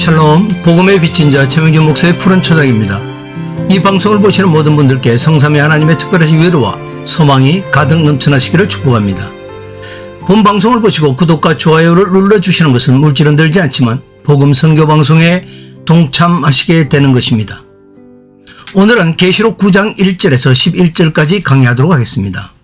샬롬 복음의 빛인 자 최명준 목사의 푸른 초장입니다. 이 방송을 보시는 모든 분들께 성삼의 하나님의 특별하신 위로와 소망이 가득 넘쳐나시기를 축복합니다. 본 방송을 보시고 구독과 좋아요를 눌러주시는 것은 물질은 들지 않지만 복음 선교 방송에 동참하시게 되는 것입니다. 오늘은 계시록 9장 1절에서 11절까지 강의하도록 하겠습니다.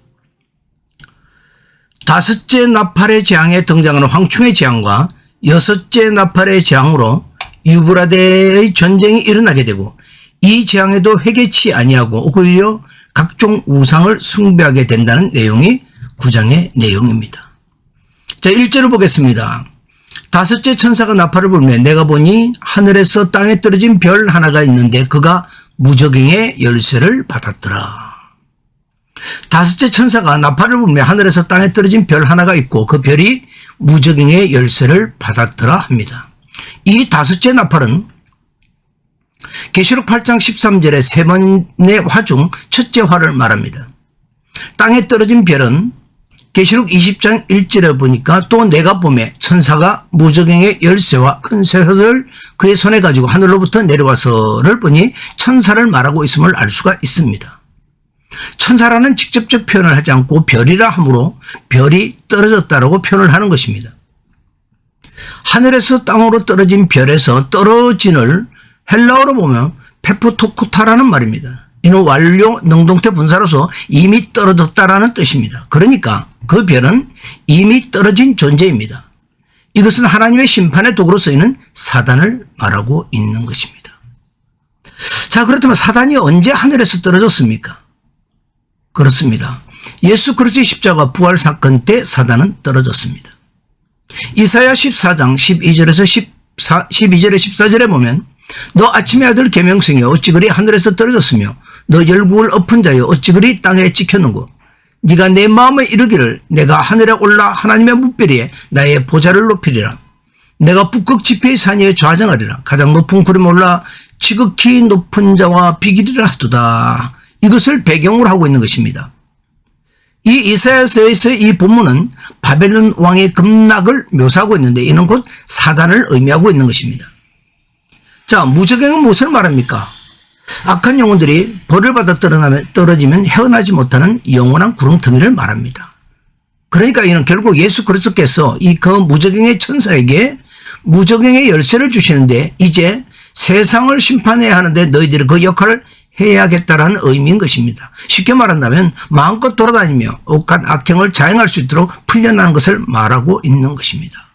다섯째 나팔의 재앙에 등장하는 황충의 재앙과 여섯째 나팔의 재앙으로 유브라데의 전쟁이 일어나게 되고 이 재앙에도 회개치 아니하고 오히려 각종 우상을 숭배하게 된다는 내용이 구장의 내용입니다. 자, 1절을 보겠습니다. 다섯째 천사가 나팔을 불며 내가 보니 하늘에서 땅에 떨어진 별 하나가 있는데 그가 무적행의 열쇠를 받았더라. 다섯째 천사가 나팔을 불며 하늘에서 땅에 떨어진 별 하나가 있고 그 별이 무적행의 열쇠를 받았더라 합니다. 이 다섯째 나팔은 계시록 8장 13절의 세 번의 화 중 첫째 화를 말합니다. 땅에 떨어진 별은 계시록 20장 1절에 보니까 또 내가 봄에 천사가 무적행의 열쇠와 큰 쇠사슬을 그의 손에 가지고 하늘로부터 내려와서를 보니 천사를 말하고 있음을 알 수가 있습니다. 천사라는 직접적 표현을 하지 않고 별이라 함으로 별이 떨어졌다라고 표현을 하는 것입니다. 하늘에서 땅으로 떨어진 별에서 떨어진을 헬라어로 보면 페포토쿠타라는 말입니다. 이는 완료 능동태 분사로서 이미 떨어졌다라는 뜻입니다. 그러니까 그 별은 이미 떨어진 존재입니다. 이것은 하나님의 심판의 도구로 쓰이는 사단을 말하고 있는 것입니다. 자, 그렇다면 사단이 언제 하늘에서 떨어졌습니까? 그렇습니다. 예수 그리스도의 십자가 부활 사건 때 사단은 떨어졌습니다. 이사야 14장 12절에서 14, 12절에 14절에 보면 너 아침의 아들 계명성이여 어찌 그리 하늘에서 떨어졌으며 너 열국을 엎은 자여 어찌 그리 땅에 찍혔는고? 네가 내 마음에 이르기를 내가 하늘에 올라 하나님의 묵별이에 나의 보좌를 높이리라. 내가 북극 지폐의 산위에 좌정하리라. 가장 높은 구름에 올라 지극히 높은 자와 비기리라 하도다. 이것을 배경으로 하고 있는 것입니다. 이 이사야서에서 이 본문은 바벨론 왕의 급락을 묘사하고 있는데 이는 곧 사단을 의미하고 있는 것입니다. 자, 무적행은 무엇을 말합니까? 악한 영혼들이 벌을 받아 떨어지면 헤어나지 못하는 영원한 구렁텅이를 말합니다. 그러니까 이는 결국 예수 그리스도께서 이 그 무적행의 천사에게 무적행의 열쇠를 주시는데 이제 세상을 심판해야 하는데 너희들이 그 역할을 해야겠다라는 의미인 것입니다. 쉽게 말한다면 마음껏 돌아다니며 억한 악행을 자행할 수 있도록 풀려나는 것을 말하고 있는 것입니다.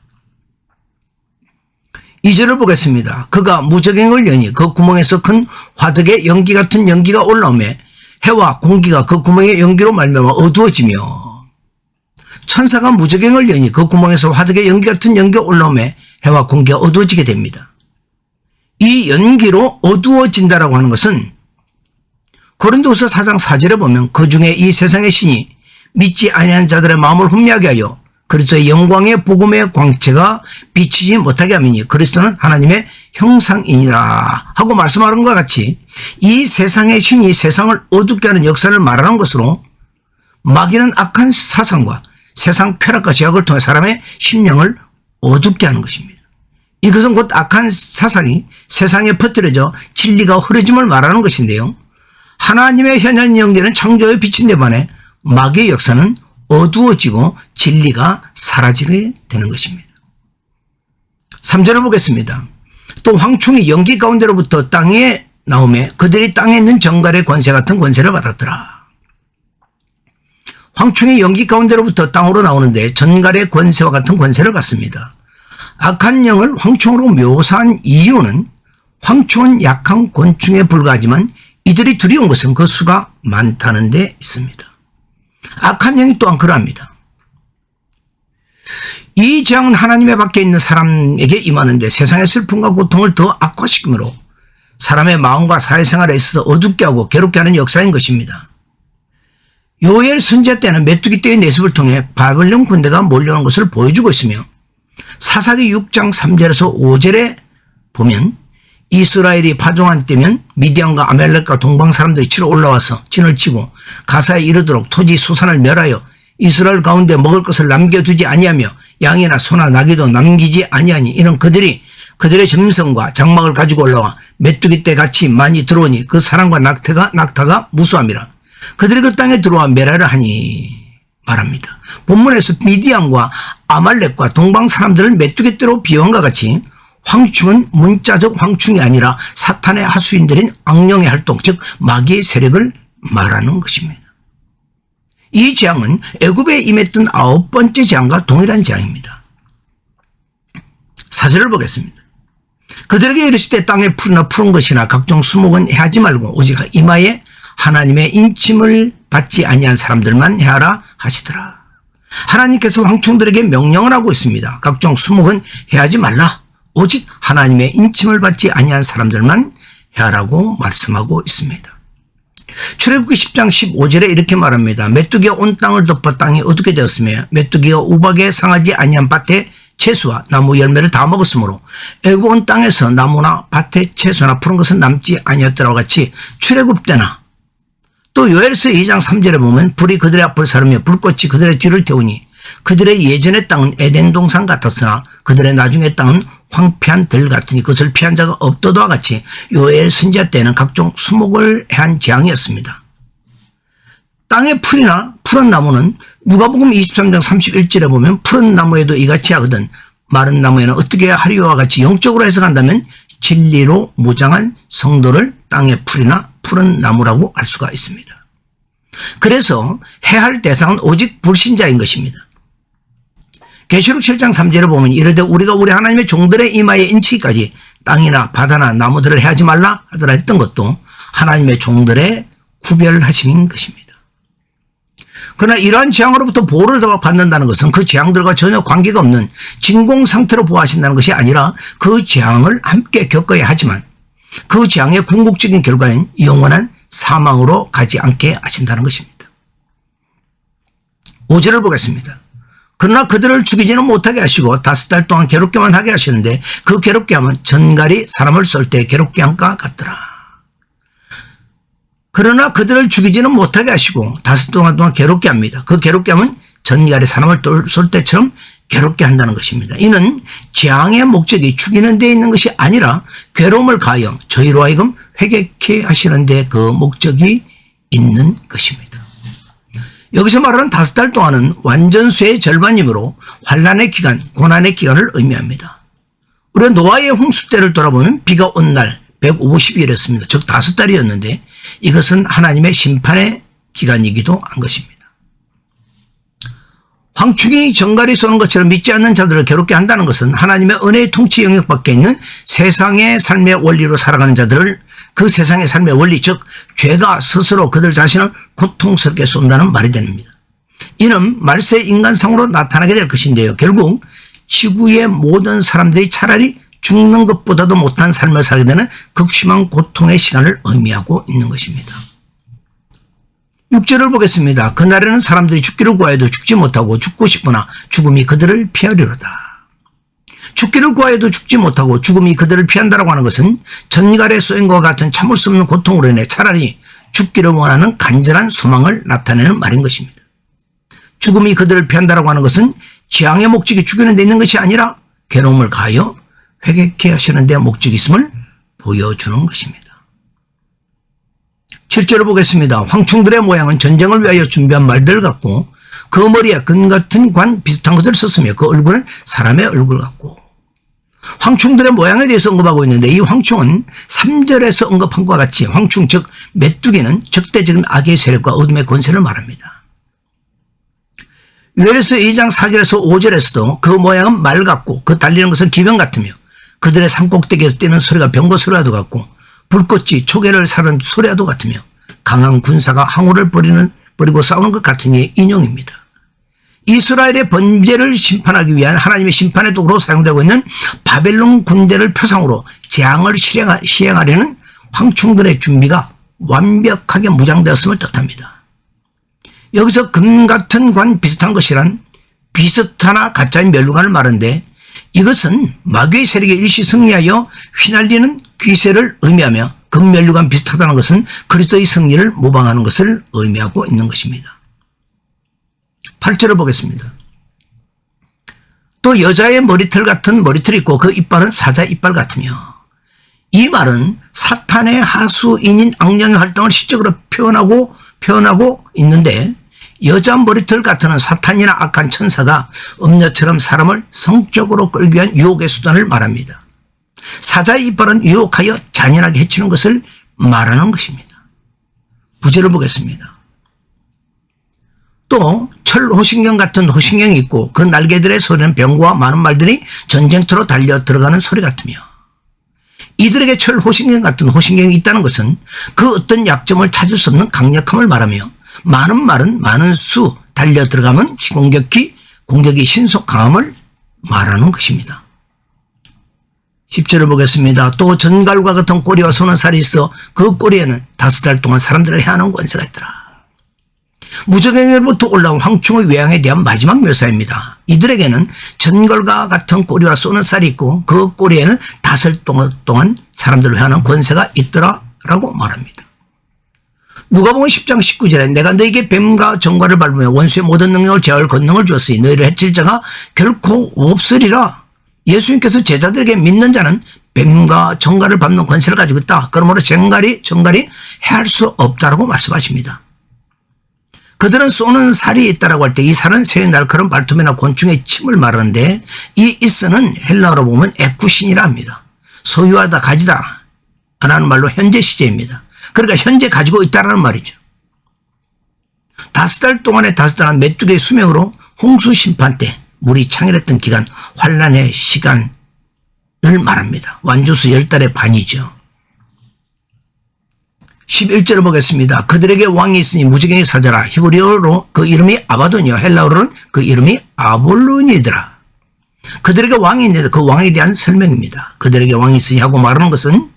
2절을 보겠습니다. 그가 무적행을 여니 그 구멍에서 큰 화덕의 연기 같은 연기가 올라오매 해와 공기가 그 구멍의 연기로 말미암아 어두워지며 천사가 무적행을 여니 그 구멍에서 화덕의 연기 같은 연기가 올라오매 해와 공기가 어두워지게 됩니다. 이 연기로 어두워진다라고 하는 것은 고린도서 4장 4절에 보면 그 중에 이 세상의 신이 믿지 아니한 자들의 마음을 혼미하게 하여 그리스도의 영광의 복음의 광채가 비치지 못하게 하미니 그리스도는 하나님의 형상이니라 하고 말씀하는 것과 같이 이 세상의 신이 세상을 어둡게 하는 역사를 말하는 것으로 마귀는 악한 사상과 세상 쾌락과 제약을 통해 사람의 심령을 어둡게 하는 것입니다. 이것은 곧 악한 사상이 세상에 퍼뜨려져 진리가 흐려짐을 말하는 것인데요. 하나님의 현현 영계는 창조의 빛인 데 반해 마귀의 역사는 어두워지고 진리가 사라지게 되는 것입니다. 3절을 보겠습니다. 또 황충이 연기 가운데로부터 땅에 나오매 그들이 땅에 있는 정갈의 권세 같은 권세를 받았더라. 황충이 연기 가운데로부터 땅으로 나오는데 전갈의 권세와 같은 권세를 받습니다. 악한 영을 황충으로 묘사한 이유는 황충은 약한 곤충에 불과하지만 이들이 두려운 것은 그 수가 많다는 데 있습니다. 악한 영이 또한 그러합니다. 이 재앙은 하나님의 밖에 있는 사람에게 임하는데 세상의 슬픔과 고통을 더 악화시키므로 사람의 마음과 사회생활에 있어서 어둡게 하고 괴롭게 하는 역사인 것입니다. 요엘 선제 때는 메뚜기 떼의 내습을 통해 바벨론 군대가 몰려오는 것을 보여주고 있으며 사사기 6장 3절에서 5절에 보면 이스라엘이 파종한 때면 미디안과 아멜렉과 동방 사람들이 치러 올라와서 진을 치고 가사에 이르도록 토지 소산을 멸하여 이스라엘 가운데 먹을 것을 남겨두지 아니하며 양이나 소나 나귀도 남기지 아니하니 이는 그들이 그들의 점성과 장막을 가지고 올라와 메뚜기 때 같이 많이 들어오니 그 사람과 낙태가 낙타가 무수함이라. 그들이 그 땅에 들어와 멸하려 하니 말합니다. 본문에서 미디안과 아말렉과 동방 사람들을 메뚜기 떼로 비유한과 같이 황충은 문자적 황충이 아니라 사탄의 하수인들인 악령의 활동, 즉 마귀의 세력을 말하는 것입니다. 이 재앙은 애굽에 임했던 아홉 번째 재앙과 동일한 재앙입니다. 사절을 보겠습니다. 그들에게 이르시되 땅에 푸르나 푸른 것이나 각종 수목은 해하지 말고 오직 이마에 하나님의 인침을 받지 아니한 사람들만 해하라 하시더라. 하나님께서 황충들에게 명령을 하고 있습니다. 각종 수목은 해하지 말라. 오직 하나님의 인침을 받지 아니한 사람들만 해하라고 말씀하고 있습니다. 출애굽기 10장 15절에 이렇게 말합니다. 메뚜기가 온 땅을 덮어 땅이 어둡게 되었으며 메뚜기가 우박에 상하지 아니한 밭에 채소와 나무 열매를 다 먹었으므로 애굽 온 땅에서 나무나 밭에 채소나 푸른 것은 남지 아니었더라고 같이 출애굽 때나 또 요엘서 2장 3절에 보면 불이 그들의 앞을 사르며 불꽃이 그들의 뒤를 태우니 그들의 예전의 땅은 에덴 동산 같았으나 그들의 나중의 땅은 황폐한 들 같으니 그것을 피한 자가 없더도와 같이 요엘 선지자 때는 각종 수목을 해한 재앙이었습니다. 땅의 풀이나 푸른 나무는 누가복음 23장 31절에 보면 푸른 나무에도 이같이 하거든 마른 나무에는 어떻게 하리와 같이 영적으로 해석한다면 진리로 무장한 성도를 땅의 풀이나 푸른 나무라고 할 수가 있습니다. 그래서 해할 대상은 오직 불신자인 것입니다. 계시록 7장 3절에 보면 이르되 우리가 우리 하나님의 종들의 이마에 인치기까지 땅이나 바다나 나무들을 해하지 말라 하더라 했던 것도 하나님의 종들의 구별하심인 것입니다. 그러나 이러한 재앙으로부터 보호를 받는다는 것은 그 재앙들과 전혀 관계가 없는 진공 상태로 보호하신다는 것이 아니라 그 재앙을 함께 겪어야 하지만 그 재앙의 궁극적인 결과인 영원한 사망으로 가지 않게 하신다는 것입니다. 5절을 보겠습니다. 그러나 그들을 죽이지는 못하게 하시고 다섯 달 동안 괴롭게만 하게 하시는데 그 괴롭게 함은 전갈이 사람을 쏠 때 괴롭게 함과 같더라. 그러나 그들을 죽이지는 못하게 하시고 다섯 동안 동안 괴롭게 합니다. 그 괴롭게 함은 전갈이 사람을 쏠 때처럼 괴롭게 한다는 것입니다. 이는 재앙의 목적이 죽이는 데 있는 것이 아니라 괴로움을 가하여 저희로 하여금 회개케 하시는 데 그 목적이 있는 것입니다. 여기서 말하는 다섯 달 동안은 완전수의 절반이므로 환란의 기간, 고난의 기간을 의미합니다. 우리가 노아의 홍수 때를 돌아보면 비가 온 날 150일이었습니다. 즉 다섯 달이었는데 이것은 하나님의 심판의 기간이기도 한 것입니다. 황충이 정갈이 쏘는 것처럼 믿지 않는 자들을 괴롭게 한다는 것은 하나님의 은혜의 통치 영역 밖에 있는 세상의 삶의 원리로 살아가는 자들을 그 세상의 삶의 원리, 즉 죄가 스스로 그들 자신을 고통스럽게 쏜다는 말이 됩니다. 이는 말세 인간상으로 나타나게 될 것인데요. 결국 지구의 모든 사람들이 차라리 죽는 것보다도 못한 삶을 살게 되는 극심한 고통의 시간을 의미하고 있는 것입니다. 6절을 보겠습니다. 그날에는 사람들이 죽기를 구하여도 죽지 못하고 죽고 싶으나 죽음이 그들을 피하리로다. 죽기를 구하여도 죽지 못하고 죽음이 그들을 피한다라고 하는 것은 전갈의 쏘임과 같은 참을 수 없는 고통으로 인해 차라리 죽기를 원하는 간절한 소망을 나타내는 말인 것입니다. 죽음이 그들을 피한다라고 하는 것은 지향의 목적이 죽이는 데 있는 것이 아니라 괴로움을 가하여 회개케 하시는 데 목적이 있음을 보여주는 것입니다. 7절을 보겠습니다. 황충들의 모양은 전쟁을 위하여 준비한 말들 같고 그 머리에 근 같은 관 비슷한 것을 썼으며 그 얼굴은 사람의 얼굴 같고 황충들의 모양에 대해서 언급하고 있는데 이 황충은 3절에서 언급한 것과 같이 황충 즉 메뚜기는 적대적인 악의 세력과 어둠의 권세를 말합니다. 유엘서 2장 4절에서 5절에서도 그 모양은 말 같고 그 달리는 것은 기병 같으며 그들의 산꼭대기에서 뛰는 소리가 병거 소리와도 같고 불꽃이 초계를 사는 소리와도 같으며 강한 군사가 항우를 버리는 버리고 싸우는 것이 인용입니다. 이스라엘의 번제를 심판하기 위한 하나님의 심판의 도구로 사용되고 있는 바벨론 군대를 표상으로 재앙을 시행하려는 황충들의 준비가 완벽하게 무장되었음을 뜻합니다. 여기서 금 같은 관 비슷한 것이란 비슷하나 가짜인 멸류관을 말하는데 이것은 마귀의 세력에 일시 승리하여 휘날리는 귀세를 의미하며 금멸류관 비슷하다는 것은 그리스도의 승리를 모방하는 것을 의미하고 있는 것입니다. 8절을 보겠습니다. 또 여자의 머리털 같은 머리털이 있고 그 이빨은 사자 이빨 같으며 이 말은 사탄의 하수인인 악령의 활동을 시적으로 표현하고 표현하고 있는데 여자 머리털 같은 사탄이나 악한 천사가 음녀처럼 사람을 성적으로 끌기 위한 유혹의 수단을 말합니다. 사자의 이빨은 유혹하여 잔인하게 해치는 것을 말하는 것입니다. 부제를 보겠습니다. 또 철호신경 같은 호신경이 있고 그 날개들의 소리는 병과 많은 말들이 전쟁터로 달려 들어가는 소리 같으며 이들에게 철호신경 같은 호신경이 있다는 것은 그 어떤 약점을 찾을 수 없는 강력함을 말하며 많은 말은 많은 수 달려 들어가면 공격기 공격이 신속 강함을 말하는 것입니다. 10절을 보겠습니다. 또 전갈과 같은 꼬리와 손은 살이 있어 그 꼬리에는 다섯 달 동안 사람들을 해하는 권세가 있더라. 무적행으로부터 올라온 황충의 외양에 대한 마지막 묘사입니다. 이들에게는 전갈과 같은 꼬리와 쏘는 쌀이 있고 그 꼬리에는 다섯 동안 동안 사람들을 해하는 권세가 있더라라고 말합니다. 누가복음 10장 19절에 내가 너에게 뱀과 정과를 밟으며 원수의 모든 능력을 제어할 권능을 주었으니 너희를 해칠 자가 결코 없으리라. 예수님께서 제자들에게 믿는 자는 뱀과 정갈을 밟는 권세를 가지고 있다. 그러므로 정갈이 정갈이 해할 수 없다라고 말씀하십니다. 그들은 쏘는 살이 있다라고 할 때 이 살은 새의 날카로운 발톱이나 곤충의 침을 말하는데 이 이스는 헬라어로 보면 에쿠신이라 합니다. 소유하다 가지다 라는 말로 현재 시제입니다. 그러니까 현재 가지고 있다라는 말이죠. 다섯 달 동안의 다섯 달은 메뚜기의 수명으로 홍수 심판 때 물이 창렬했던 기간 환란의 시간을 말합니다. 완주수 열 달의 반이죠. 11절을 보겠습니다. 그들에게 왕이 있으니 무지개의 사자라. 히브리어로 그 이름이 아바돈이요. 헬라어로는 그 이름이 아볼론이더라. 그들에게 왕이 있는데 그 왕에 대한 설명입니다. 그들에게 왕이 있으니 하고 말하는 것은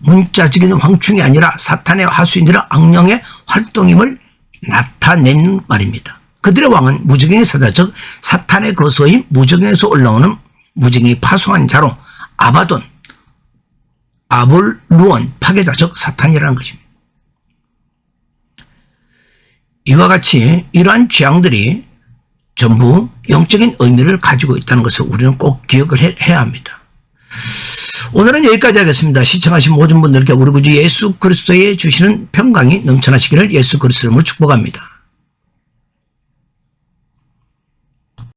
문자적인 황충이 아니라 사탄의 하수인들의 악령의 활동임을 나타낸 말입니다. 그들의 왕은 무적행의 사자, 즉 사탄의 거소인 무적행에서 올라오는 무적행이 파송한 자로 아바돈, 아볼루온, 파괴자, 즉 사탄이라는 것입니다. 이와 같이 이러한 재앙들이 전부 영적인 의미를 가지고 있다는 것을 우리는 꼭 기억을 해, 해야 합니다. 오늘은 여기까지 하겠습니다. 시청하신 모든 분들께 우리 구주 예수 그리스도의 주시는 평강이 넘쳐나시기를 예수 그리스도를 축복합니다.